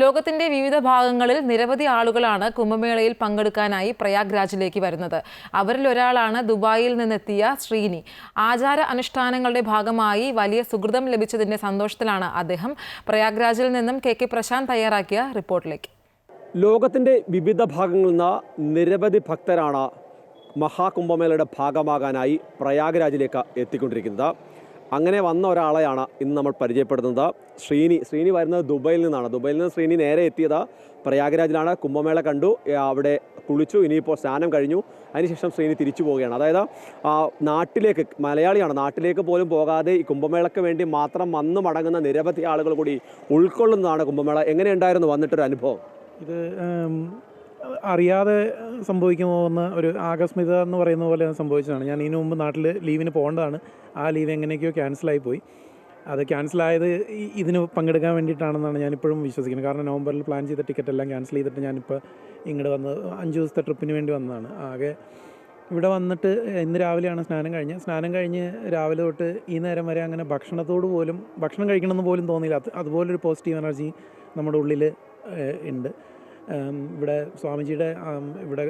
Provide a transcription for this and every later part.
ലോകത്തിന്റെ വിവിധ ഭാഗങ്ങളിൽ നിരവധി ആളുകളാണ് കുംഭമേളയിൽ പങ്കെടുക്കാനായി പ്രയാഗ്രാജിലേക്ക് വരുന്നത്. അവരിൽ ഒരാളാണ് ദുബായിൽ നിന്നെത്തിയ ശ്രീനി. ആചാര അനുഷ്ഠാനങ്ങളുടെ ഭാഗമായി വലിയ സുഹൃതം ലഭിച്ചതിന്റെ സന്തോഷത്തിലാണ് അദ്ദേഹം പ്രയാഗ്രാജിൽ നിന്നും കെ കെ പ്രശാന്ത് തയ്യാറാക്കിയ റിപ്പോർട്ടിലേക്ക്. ലോകത്തിന്റെ വിവിധ ഭാഗങ്ങളിൽ നിന്ന് നിരവധി ഭക്തരാണ് മഹാകുംഭമേളയുടെ ഭാഗമാകാനായി പ്രയാഗ്രാജിലേക്ക് എത്തിക്കൊണ്ടിരിക്കുന്നത്. അങ്ങനെ വന്ന ഒരാളെയാണ് ഇന്ന് നമ്മൾ പരിചയപ്പെടുത്തുന്നത്. ശ്രീനി ശ്രീനി വരുന്നത് ദുബൈയിൽ നിന്നാണ്. ദുബൈയിൽ നിന്ന് ശ്രീനി നേരെ എത്തിയത് പ്രയാഗ്രാജിലാണ്. കുംഭമേള കണ്ടു. അവിടെ കുളിച്ചു. ഇനിയിപ്പോൾ സ്നാനം കഴിഞ്ഞു. അതിനുശേഷം ശ്രീനി തിരിച്ചു പോവുകയാണ്. അതായത് നാട്ടിലേക്ക് മലയാളിയാണ്. നാട്ടിലേക്ക് പോലും പോകാതെ ഈ കുംഭമേളയ്ക്ക് വേണ്ടി മാത്രം വന്നു മടങ്ങുന്ന നിരവധി ആളുകൾ കൂടി ഉൾക്കൊള്ളുന്നതാണ് കുംഭമേള. എങ്ങനെയുണ്ടായിരുന്നു വന്നിട്ടൊരു അനുഭവം? ഇത് അറിയാതെ സംഭവിക്കുമോ എന്ന് ഒരു ആകസ്മികത എന്ന് പറയുന്ന പോലെ സംഭവിച്ചതാണ്. ഞാൻ ഇതിനു മുമ്പ് നാട്ടിൽ ലീവിന് പോകേണ്ടതാണ്. ആ ലീവ് എങ്ങനെയൊക്കെയോ ക്യാൻസലായി പോയി. അത് ക്യാൻസലായത് ഇതിന് പങ്കെടുക്കാൻ വേണ്ടിയിട്ടാണെന്നാണ് ഞാനിപ്പോഴും വിശ്വസിക്കുന്നത്. കാരണം നവംബറിൽ പ്ലാൻ ചെയ്ത ടിക്കറ്റ് എല്ലാം ക്യാൻസൽ ചെയ്തിട്ട് ഞാനിപ്പോൾ ഇങ്ങോട്ട് വന്ന് അഞ്ച് ദിവസത്തെ ട്രിപ്പിന് വേണ്ടി വന്നതാണ്. ആകെ ഇവിടെ വന്നിട്ട് ഇന്ന് രാവിലെയാണ് സ്നാനം കഴിഞ്ഞ് സ്നാനം കഴിഞ്ഞ് രാവിലെ തൊട്ട് ഈ നേരം വരെ അങ്ങനെ ഭക്ഷണത്തോട് പോലും ഭക്ഷണം കഴിക്കണമെന്ന് പോലും തോന്നിയില്ല. അത് അതുപോലൊരു പോസിറ്റീവ് എനർജി നമ്മുടെ ഉള്ളിൽ ഉണ്ട്. ഇവിടെ സ്വാമിജിയുടെ ഇവിടെ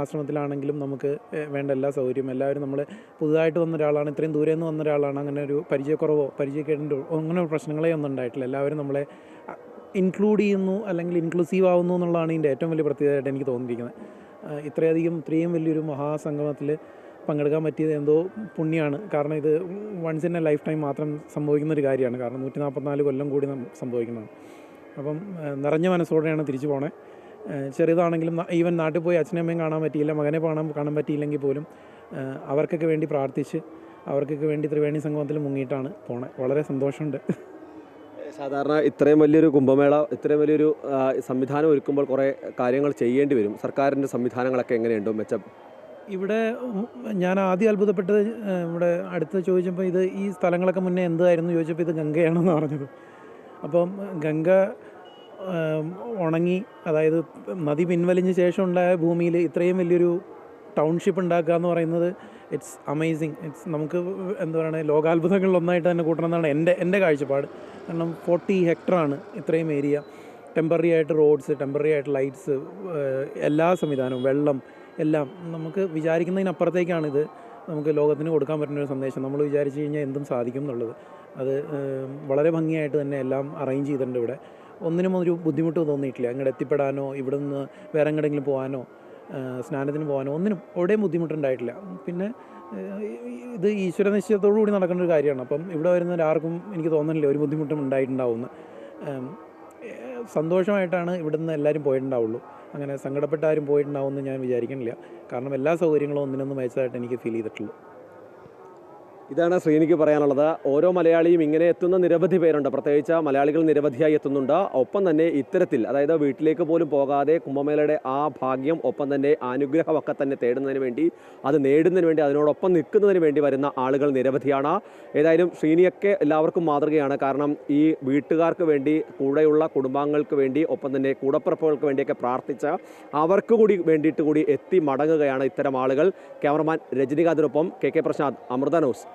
ആശ്രമത്തിലാണെങ്കിലും നമുക്ക് വേണ്ട എല്ലാ സൗകര്യവും. എല്ലാവരും നമ്മൾ പുതുതായിട്ട് വന്ന ഒരാളാണ് ഇത്രയും ദൂരെ നിന്ന് വന്ന ഒരാളാണ്. അങ്ങനെ ഒരു പരിചയക്കുറവോ പരിചയക്കേടിന്റെ അങ്ങനെ പ്രശ്നങ്ങളെ ഒന്നും ഉണ്ടായിട്ടില്ല. എല്ലാവരും നമ്മളെ ഇൻക്ലൂഡ് ചെയ്യുന്നു അല്ലെങ്കിൽ ഇൻക്ലൂസീവ് ആവുന്നു എന്നുള്ളതാണ് ഇതിന്റെ ഏറ്റവും വലിയ പ്രത്യേകതയായിട്ട് എനിക്ക് തോന്നിയിരിക്കുന്നത്. ഇത്രയധികം ഇത്രയും വലിയൊരു മഹാസംഗമത്തിൽ പങ്കെടുക്കാൻ പറ്റിയത് എന്തോ പുണ്യമാണ് കാരണം ഇത് once in a lifetime മാത്രം സംഭവിക്കുന്ന ഒരു കാര്യമാണ്. കാരണം നൂറ്റി നാൽപ്പത്തിനാല് കൊല്ലം കൂടി സംഭവിക്കുന്നതാണ്. അപ്പം നിറഞ്ഞ മനസ്സോടെയാണ് തിരിച്ചു പോണേ. ചെറുതാണെങ്കിലും ഈവൻ നാട്ടിൽ പോയി അച്ഛനും അമ്മയും കാണാൻ പറ്റിയില്ല മകനെ കാണാൻ കാണാൻ പറ്റിയില്ലെങ്കിൽ പോലും അവർക്കൊക്കെ വേണ്ടി പ്രാർത്ഥിച്ച് അവർക്കൊക്കെ വേണ്ടി ത്രിവേണി സംഗമത്തിൽ മുങ്ങിയിട്ടാണ് പോണേ. വളരെ സന്തോഷമുണ്ട്. സാധാരണ ഇത്രയും വലിയൊരു കുംഭമേള ഇത്രയും വലിയൊരു സംവിധാനം ഒരുക്കുമ്പോൾ കുറേ കാര്യങ്ങൾ ചെയ്യേണ്ടി വരും. സർക്കാരിന്റെ സംവിധാനങ്ങളൊക്കെ എങ്ങനെയുണ്ട് മെച്ചം? ഇവിടെ ഞാൻ ആദ്യം അത്ഭുതപ്പെട്ടത് ഇവിടെ അടുത്ത് ചോദിച്ചപ്പോൾ ഇത് ഈ സ്ഥലങ്ങളൊക്കെ മുന്നേ എന്തായിരുന്നു ചോദിച്ചപ്പോൾ ഇത് ഗംഗയാണെന്ന് പറഞ്ഞത്. അപ്പം ഗംഗ ഉണങ്ങി അതായത് നദി പിൻവലിഞ്ഞ ശേഷം ഉണ്ടായ ഭൂമിയിൽ ഇത്രയും വലിയൊരു ടൗൺഷിപ്പ് ഉണ്ടാക്കുക എന്ന് പറയുന്നത് ഇറ്റ്സ് അമേസിങ് ഇറ്റ്സ് നമുക്ക് എന്താ പറയുക ലോകാത്ഭുതങ്ങളിൽ ഒന്നായിട്ട് തന്നെ കൂട്ടണമെന്നാണ് എന്റെ എന്റെ കാഴ്ചപ്പാട്. കാരണം ഫോർട്ടി ഹെക്ടറാണ് ഇത്രയും ഏരിയ ടെമ്പററി ആയിട്ട് റോഡ്സ് ടെമ്പററി ആയിട്ട് ലൈറ്റ്സ് എല്ലാ സംവിധാനവും വെള്ളം എല്ലാം നമുക്ക് വിചാരിക്കുന്നതിനപ്പുറത്തേക്കാണിത് നമുക്ക് ലോകത്തിന് കൊടുക്കാൻ പറ്റുന്ന ഒരു സന്ദേശം. നമ്മൾ വിചാരിച്ചു കഴിഞ്ഞാൽ എന്തും സാധിക്കും എന്നുള്ളത്. അത് വളരെ ഭംഗിയായിട്ട് തന്നെ എല്ലാം അറേഞ്ച് ചെയ്തിട്ടുണ്ട് ഇവിടെ. ഒന്നിനും ഒരു ബുദ്ധിമുട്ട് തോന്നിയിട്ടില്ല. അങ്ങോട്ട് എത്തിപ്പെടാനോ ഇവിടെ നിന്ന് വേറെ എങ്ങോട്ടെങ്കിലും പോകാനോ സ്നാനത്തിന് പോകാനോ ഒന്നിനും എവിടെയും ബുദ്ധിമുട്ടുണ്ടായിട്ടില്ല. പിന്നെ ഇത് ഈശ്വര നിശ്ചയത്തോടു കൂടി നടക്കേണ്ട ഒരു കാര്യമാണ്. അപ്പം ഇവിടെ വരുന്നവരാർക്കും എനിക്ക് തോന്നുന്നില്ല ഒരു ബുദ്ധിമുട്ടും ഉണ്ടായിട്ടുണ്ടാവുമെന്ന് സന്തോഷമായിട്ടാണ് ഇവിടെ സന്തോഷമായിട്ടാണ് ഇവിടുന്ന് എല്ലാവരും പോയിട്ടുണ്ടാവുള്ളൂ. അങ്ങനെ സങ്കടപ്പെട്ട ആരും പോയിട്ടുണ്ടാവുമെന്ന് ഞാൻ വിചാരിക്കുന്നില്ല കാരണം എല്ലാ സൗകര്യങ്ങളും ഒന്നിനൊന്നും മികച്ചതായിട്ട് എനിക്ക് ഫീൽ ചെയ്തിട്ടുള്ളൂ. ഇതാണ് ശ്രീനിക്ക് പറയാനുള്ളത്. ഓരോ മലയാളിയും ഇങ്ങനെ എത്തുന്ന നിരവധി പേരുണ്ട്. പ്രത്യേകിച്ച് മലയാളികൾ നിരവധിയായി എത്തുന്നുണ്ട്. ഒപ്പം തന്നെ ഇത്തരത്തിൽ അതായത് വീട്ടിലേക്ക് പോലും പോകാതെ കുംഭമേളയുടെ ആ ഭാഗ്യം ഒപ്പം തന്നെ അനുഗ്രഹമൊക്കെ തന്നെ തേടുന്നതിന് വേണ്ടി അത് നേടുന്നതിന് വേണ്ടി അതിനോടൊപ്പം നിൽക്കുന്നതിന് വേണ്ടി വരുന്ന ആളുകൾ നിരവധിയാണ്. ഏതായാലും ശ്രീനിയൊക്കെ എല്ലാവർക്കും മാതൃകയാണ്. കാരണം ഈ വീട്ടുകാർക്ക് വേണ്ടി കൂടെയുള്ള കുടുംബാംഗങ്ങൾക്ക് വേണ്ടി ഒപ്പം തന്നെ കൂടപ്പിറപ്പുകൾക്ക് വേണ്ടിയൊക്കെ പ്രാർത്ഥിച്ച് അവർക്ക് കൂടി വേണ്ടിയിട്ട് കൂടി എത്തി മടങ്ങുകയാണ് ഇത്തരം ആളുകൾ. Cameraman രജനികാന്തിനൊപ്പം K K Prasad Amrita news.